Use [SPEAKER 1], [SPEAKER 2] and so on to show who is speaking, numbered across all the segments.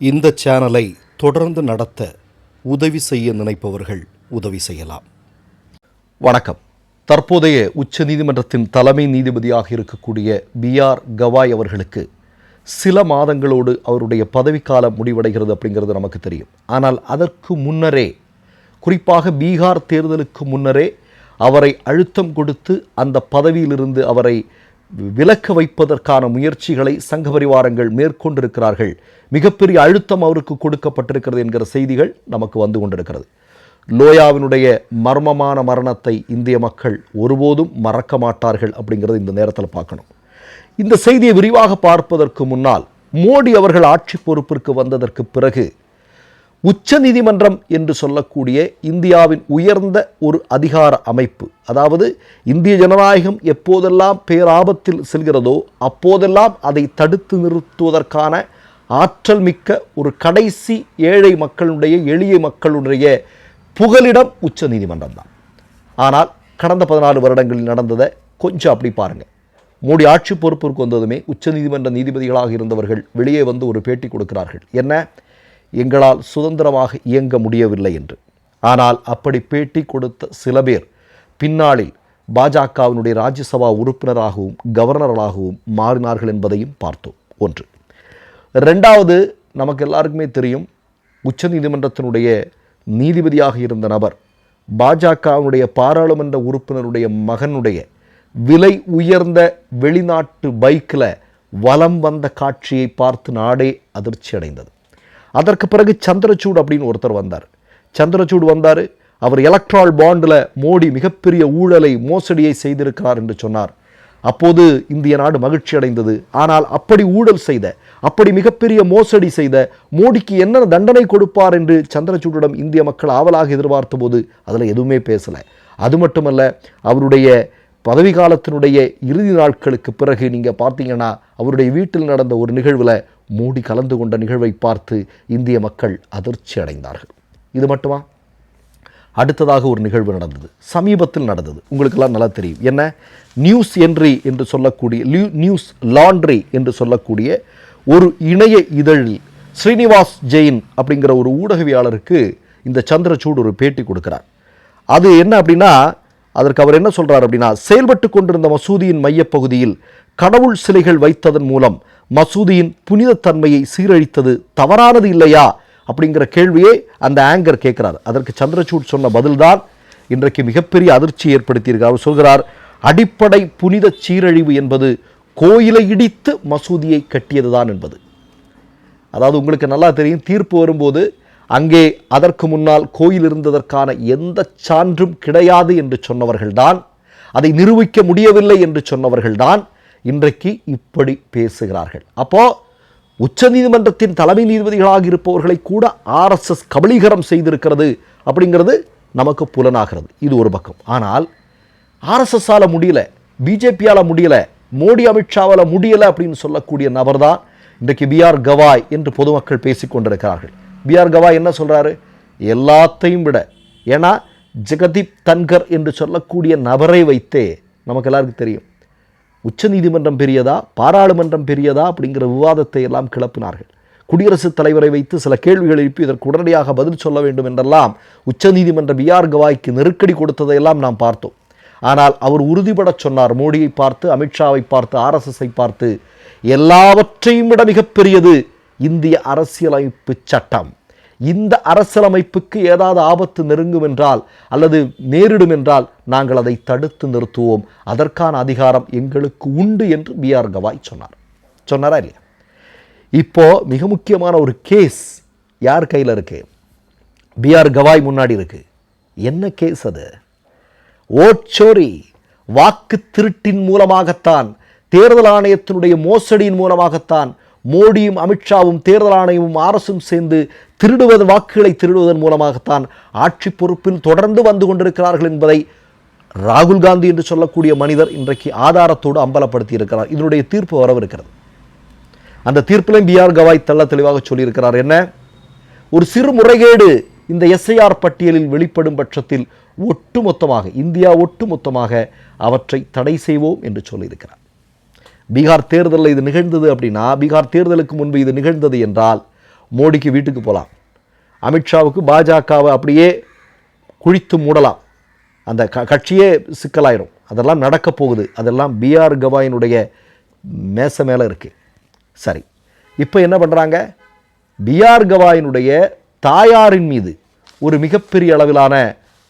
[SPEAKER 1] இந்த சேனலை தொடர்ந்து நடத்த உதவி செய்ய நினைப்பவர்கள் உதவி செய்யலாம். வணக்கம். தற்போதைய உச்சநீதிமன்றத்தின் தலைமை நீதிபதியாக இருக்கக்கூடிய பி ஆர் கவாய் அவர்களுக்கு சில மாதங்களோடு அவருடைய பதவிக்காலம் முடிவடைகிறது அப்படிங்கிறது நமக்கு தெரியும். ஆனால் அதற்கு முன்னரே குறிப்பாக பீகார் தேர்தலுக்கு முன்னரே அவரை அழுத்தம் கொடுத்து அந்த பதவியிலிருந்து அவரை விலக்க வைப்பதற்கான முயற்சிகளை சங்க பரிவாரங்கள் மேற்கொண்டிருக்கிறார்கள். மிகப்பெரிய அழுத்தம் அவருக்கு கொடுக்கப்பட்டிருக்கிறது என்கிற செய்திகள் நமக்கு வந்து கொண்டிருக்கிறது. லோயாவினுடைய மர்மமான மரணத்தை இந்திய மக்கள் ஒருபோதும் மறக்க மாட்டார்கள் அப்படிங்கிறது இந்த நேரத்தில் பார்க்கணும். இந்த செய்தியை விரிவாக பார்ப்பதற்கு முன்னால் மோடி அவர்கள் ஆட்சி பொறுப்பிற்கு வந்ததற்கு பிறகு உச்ச நீதிமன்றம் என்று சொல்லக்கூடிய இந்தியாவின் உயர்ந்த ஒரு அதிகார அமைப்பு. அதாவது இந்திய ஜனநாயகம் எப்போதெல்லாம் பேராபத்தில் செல்கிறதோ அப்போதெல்லாம் அதை தடுத்து நிறுத்துவதற்கான ஆற்றல் மிக்க ஒரு கடைசி ஏழை மக்களுடைய எளிய மக்களுடைய புகலிடம் உச்ச நீதிமன்றம் தான் ஆனால் கடந்த பதினாலு வருடங்களில் நடந்ததை கொஞ்சம் அப்படி பாருங்கள் மோடி ஆட்சி பொறுப்பிற்கு வந்ததுமே உச்சநீதிமன்ற நீதிபதிகளாக இருந்தவர்கள் வெளியே வந்து ஒரு பேட்டி கொடுக்கிறார்கள். என்ன? எங்களால் சுதந்திரமாக இயங்க முடியவில்லை என்று. ஆனால் அப்படி பேட்டி கொடுத்த சில பேர் பின்னாளில் பாஜகவினுடைய ராஜ்யசபா உறுப்பினராகவும் கவர்னர்களாகவும் மாறினார்கள் என்பதையும் பார்த்தோம். ஒன்று. ரெண்டாவது நமக்கு எல்லாருக்குமே தெரியும் உச்சநீதிமன்றத்தினுடைய நீதிபதியாக இருந்த நபர் பாஜகவினுடைய பாராளுமன்ற உறுப்பினருடைய மகனுடைய விலை உயர்ந்த வெளிநாட்டு பைக்கில் வலம் வந்த காட்சியை பார்த்து நாடே அதிர்ச்சி அடைந்தது அதற்கு பிறகு சந்திரசூட் அப்படின்னு ஒருத்தர் வந்தார். சந்திரசூட் வந்தார். அவர் எலக்ட்ரால் பாண்டில் மோடி மிகப்பெரிய ஊழலை மோசடியை செய்திருக்கிறார் என்று சொன்னார். அப்போது இந்திய நாடு மகிழ்ச்சி அடைந்தது. ஆனால் அப்படி ஊழல் செய்த அப்படி மிகப்பெரிய மோசடி செய்த மோடிக்கு என்ன தண்டனை கொடுப்பார் என்று சந்திரசூடிடம் இந்திய மக்கள் ஆவலாக எதிர்பார்த்த போது அதில் எதுவுமே பேசலை. அது மட்டுமல்ல அவருடைய பதவி காலத்தினுடைய இறுதி நாட்களுக்கு பிறகு நீங்கள் பார்த்தீங்கன்னா அவருடைய வீட்டில் நடந்த ஒரு நிகழ்வில் மூடி கலந்து கொண்ட நிகழ்வை பார்த்து இந்திய மக்கள் அதிர்ச்சி அடைந்தார்கள். இது மட்டுமா? அடுத்ததாக ஒரு நிகழ்வு நடந்தது. சமீபத்தில் நடந்தது. உங்களுக்கெல்லாம் நல்லா தெரியும். என்ன? நியூஸ் என்ட்ரி என்று சொல்லக்கூடிய நியூஸ் லாண்ட்ரி என்று சொல்லக்கூடிய ஒரு இணைய இதழில் ஸ்ரீனிவாஸ் ஜெயின் அப்படிங்கிற ஒரு ஊடகவியாளருக்கு இந்த சந்திரசூட் ஒரு பேட்டி கொடுக்கிறார். அது என்ன அப்படின்னா அதற்கு அவர் என்ன சொல்கிறார் அப்படின்னா செயல்பட்டு கொண்டிருந்த மசூதியின் மையப்பகுதியில் கடவுள் சிலைகள் வைத்ததன் மூலம் மசூதியின் புனிதத்தன்மையை சீரழித்தது தவறானது இல்லையா? அப்படிங்கிற கேள்வியை அந்த ஆங்கர் கேட்குறார். அதற்கு சந்திரசூட் சொன்ன பதில்தான் இன்றைக்கு மிகப்பெரிய அதிர்ச்சி ஏற்படுத்தியிருக்கார் அவர் சொல்கிறார் அடிப்படை புனித சீரழிவு என்பது கோயிலை இடித்து மசூதியை கட்டியதுதான் என்பது. அதாவது உங்களுக்கு நல்லா தெரியும் தீர்ப்பு வரும்போது அங்கே அதற்கு முன்னால் கோயில் இருந்ததற்கான எந்த சான்றும் கிடையாது என்று சொன்னவர்கள்தான் அதை நிரூபிக்க முடியவில்லை என்று சொன்னவர்கள்தான் இன்றைக்கு இப்படி பேசுகிறார்கள். அப்போ உச்சநீதிமன்றத்தின் தலைமை நீதிபதிகளாக இருப்பவர்களை கூட ஆர்எஸ்எஸ் கபலீகரம் செய்திருக்கிறது அப்படிங்கிறது நமக்கு புலனாகிறது. இது ஒரு பக்கம். ஆனால் ஆர்எஸ்எஸ்ஸால் முடியல பிஜேபியால் முடியல மோடி அமித்ஷாவால் முடியலை அப்படின்னு சொல்லக்கூடிய நபர் தான் இன்றைக்கு பிஆர் கவாய் என்று பொதுமக்கள் பேசிக் கொண்டிருக்கிறார்கள். பிஆர் கவாய் என்ன சொல்கிறாரு எல்லாத்தையும் விட. ஏன்னா ஜெகதீப் தன்கர் என்று சொல்லக்கூடிய நபரை வைத்தே நமக்கு எல்லாருக்கும் தெரியும். உச்சநீதிமன்றம் பெரியதா? பாராளுமன்றம் பெரியதா? அப்படிங்கிற விவாதத்தை எல்லாம் கிளப்பினார்கள். குடியரசுத் தலைவரை வைத்து சில கேள்விகள் எழுப்பி இதற்கு உடனடியாக பதில் சொல்ல வேண்டும் என்றெல்லாம் உச்சநீதிமன்ற பிஆர் கவாய்க்கு நெருக்கடி கொடுத்ததையெல்லாம் நாம் பார்த்தோம். ஆனால் அவர் உறுதிபட சொன்னார். மோடியை பார்த்து அமித்ஷாவை பார்த்து ஆர்எஸ்எஸ்ஸை பார்த்து எல்லாவற்றையும் விட மிகப்பெரியது இந்திய அரசியலமைப்பு சட்டம். இந்த அரசியலமைப்புக்கு ஏதாவது ஆபத்து நெருங்கும் என்றால் அல்லது நேரிடும் என்றால் நாங்கள் அதை தடுத்து நிறுத்துவோம். அதற்கான அதிகாரம் எங்களுக்கு உண்டு என்று பி ஆர் கவாய் சொன்னார். சொன்னாரா இல்லையா? இப்போ மிக முக்கியமான ஒரு கேஸ் யார் கையில் இருக்கு? பி ஆர் கவாய் முன்னாடி இருக்கு. என்ன கேஸ் அது? ஓட்சோரி வாக்கு திருட்டின் மூலமாகத்தான் தேர்தல் ஆணையத்தினுடைய மோசடியின் மூலமாகத்தான் மோடியும் அமித்ஷாவும் தேர்தல் ஆணையமும் அரசும் சேர்ந்து திருடுவது வாக்குகளை திருடுவதன் மூலமாகத்தான் ஆட்சி பொறுப்பில் தொடர்ந்து வந்து கொண்டிருக்கிறார்கள் என்பதை ராகுல் காந்தி என்று சொல்லக்கூடிய மனிதர் இன்றைக்கு ஆதாரத்தோடு அம்பலப்படுத்தி இருக்கிறார் இதனுடைய தீர்ப்பு வரவிருக்கிறது. அந்த தீர்ப்பிலையும் பிஆர் கவாய் தெள்ள தெளிவாக சொல்லியிருக்கிறார் என்ன? ஒரு சிறு முறைகேடு இந்த எஸ்ஐஆர் பட்டியலில் வெளிப்படும் பட்சத்தில் ஒட்டுமொத்தமாக இந்தியா ஒட்டுமொத்தமாக அவற்றை தடை செய்வோம் என்று சொல்லியிருக்கிறார். பீகார் தேர்தலில் இது நிகழ்ந்தது அப்படின்னா பீகார் தேர்தலுக்கு முன்பு இது நிகழ்ந்தது என்றால் மோடிக்கு வீட்டுக்கு போகலாம். அமித்ஷாவுக்கு பாஜகவை அப்படியே குழித்து மூடலாம். அந்த க கட்சியே சிக்கலாயிரும். அதெல்லாம் நடக்க போகுது. அதெல்லாம் பிஆர் கவாயினுடைய மேச மேலே இருக்குது சரி. இப்போ என்ன பண்ணுறாங்க? பிஆர் கவாயினுடைய தாயாரின் மீது ஒரு மிகப்பெரிய அளவிலான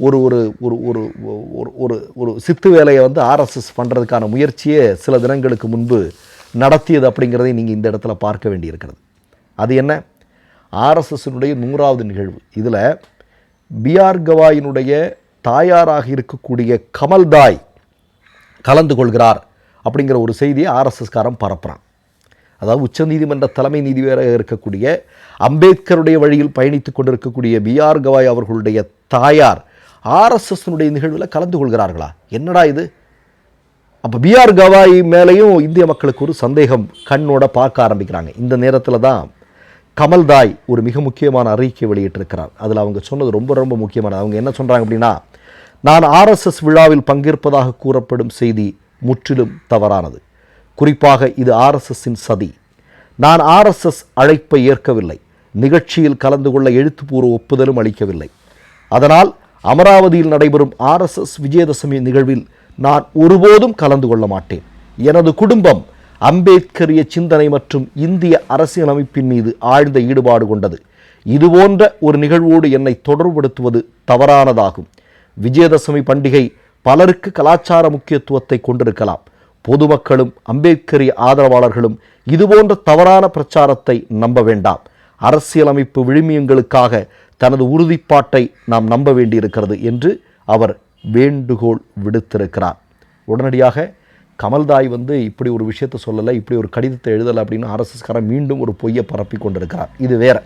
[SPEAKER 1] ஒரு ஒரு ஒரு ஒரு ஒரு ஒரு ஒரு சித்து வேலையை வந்து ஆர்எஸ்எஸ் பண்ணுறதுக்கான முயற்சியை சில தினங்களுக்கு முன்பு நடத்தியது அப்படிங்கிறதை நீங்கள் இந்த இடத்துல பார்க்க வேண்டியிருக்கிறது. அது என்ன? ஆர்எஸ்எஸ்னுடைய நூறாவது நிகழ்வு. இதில் பிஆர் கவாயினுடைய தாயாராக இருக்கக்கூடிய கமல்தாய் கலந்து கொள்கிறார் அப்படிங்கிற ஒரு செய்தியை ஆர்எஸ்எஸ்காரன் பரப்புகிறான் அதாவது உச்சநீதிமன்ற தலைமை நீதிபதியாக இருக்கக்கூடிய அம்பேத்கருடைய வழியில் பயணித்து கொண்டிருக்கக்கூடிய பிஆர் கவாய் அவர்களுடைய தாயார் ஆர்எஸ்எஸ்னுடைய நிகழ்வில் கலந்து கொள்கிறார்களா? என்னடா இது? அப்போ பிஆர் கவாய் மேலேயும் இந்திய மக்களுக்கு ஒரு சந்தேகம் கண்ணோட பார்க்க ஆரம்பிக்கிறாங்க. இந்த நேரத்தில் தான் கமல்தாய் ஒரு மிக முக்கியமான அறிக்கை வெளியிட்டிருக்கிறார். அதில் அவங்க சொன்னது ரொம்ப ரொம்ப முக்கியமானது. அவங்க என்ன சொல்கிறாங்க அப்படின்னா நான் ஆர்எஸ்எஸ் விழாவில் பங்கேற்பதாக கூறப்படும் செய்தி முற்றிலும் தவறானது. குறிப்பாக இது ஆர்எஸ்எஸ்ஸின் சதி. நான் ஆர்எஸ்எஸ் அழைப்பை ஏற்கவில்லை. நிகழ்ச்சியில் கலந்து கொள்ள எழுத்துப்பூர்வ ஒப்புதலும் அளிக்கவில்லை. அதனால் அமராவதியில் நடைபெறும் ஆர்எஸ்எஸ் விஜயதசமி நிகழ்வில் நான் ஒருபோதும் கலந்து கொள்ள மாட்டேன். எனது குடும்பம் அம்பேத்கரிய சிந்தனை மற்றும் இந்திய அரசியலமைப்பின் மீது ஆழ்ந்த ஈடுபாடு கொண்டது. இதுபோன்ற ஒரு நிகழ்வோடு என்னை தொடர்புபடுத்துவது தவறானதாகும். விஜயதசமி பண்டிகை பலருக்கு கலாச்சார முக்கியத்துவத்தை கொண்டிருக்கலாம். பொதுமக்களும் அம்பேத்கரிய ஆதரவாளர்களும் இதுபோன்ற தவறான பிரச்சாரத்தை நம்ப வேண்டாம். அரசியலமைப்பு விழுமியங்களுக்காக தனது உறுதிப்பாட்டை நாம் நம்ப வேண்டியிருக்கிறது என்று அவர் வேண்டுகோள் விடுத்திருக்கிறார். உடனடியாக கமல்தாய் வந்து இப்படி ஒரு விஷயத்தை சொல்லலை இப்படி ஒரு கடிதத்தை எழுதலை அப்படின்னு ஆர்எஸ்எஸ்காரன் மீண்டும் ஒரு பொய்யை பரப்பி கொண்டிருக்கிறார். இது வேற.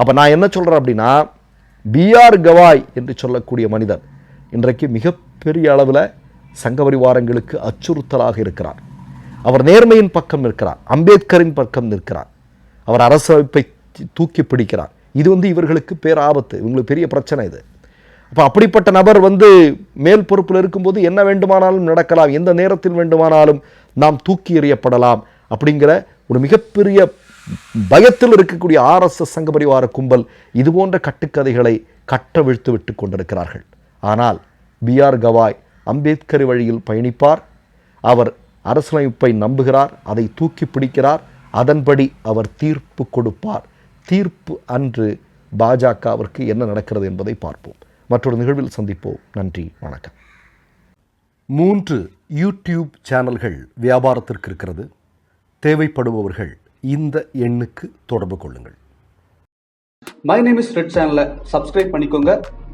[SPEAKER 1] அப்போ நான் என்ன சொல்கிறேன் அப்படின்னா பிஆர் கவாய் என்று சொல்லக்கூடிய மனிதர் இன்றைக்கு மிகப்பெரிய அளவில் சங்கபரிவாரங்களுக்கு அச்சுறுத்தலாக இருக்கிறார். அவர் நேர்மையின் பக்கம் இருக்கிறார் அம்பேத்கரின் பக்கம் நிற்கிறார். அவர் அரசமைப்பை தூக்கி பிடிக்கிறார். இது வந்து இவர்களுக்கு பேராபத்து இவங்களுக்கு பெரிய பிரச்சனை இது. அப்போ அப்படிப்பட்ட நபர் வந்து மேல் பொறுப்பில் இருக்கும்போது என்ன வேண்டுமானாலும் நடக்கலாம் எந்த நேரத்தில் வேண்டுமானாலும் நாம் தூக்கி எறியப்படலாம் அப்படிங்கிற ஒரு மிகப்பெரிய பயத்தில் இருக்கக்கூடிய ஆர்எஸ்எஸ் சங்கபரிவார கும்பல் இது போன்ற கட்டுக்கதைகளை கட்டவிழ்த்து விட்டு கொண்டிருக்கிறார்கள். ஆனால் பிஆர் கவாய் அம்பேத்கர் வழியில் பயணிப்பார். அவர் அரசியலமைப்பை நம்புகிறார் அதை தூக்கி பிடிக்கிறார். அதன்படி அவர் தீர்ப்பு கொடுப்பார். தீர்ப்பு அன்று பாஜகவிற்கு என்ன நடக்கிறது என்பதை பார்ப்போம். மற்றொரு நிகழ்வில் சந்திப்போம். நன்றி வணக்கம். மூன்று யூடியூப் சேனல்கள் வியாபாரத்திற்கு இருக்கிறது. தேவைப்படுபவர்கள் இந்த எண்ணுக்கு தொடர்பு கொள்ளுங்கள்.
[SPEAKER 2] மை நேம் இஸ் ரெட் சேனலை சப்ஸ்கிரைப் பண்ணிக்கோங்க.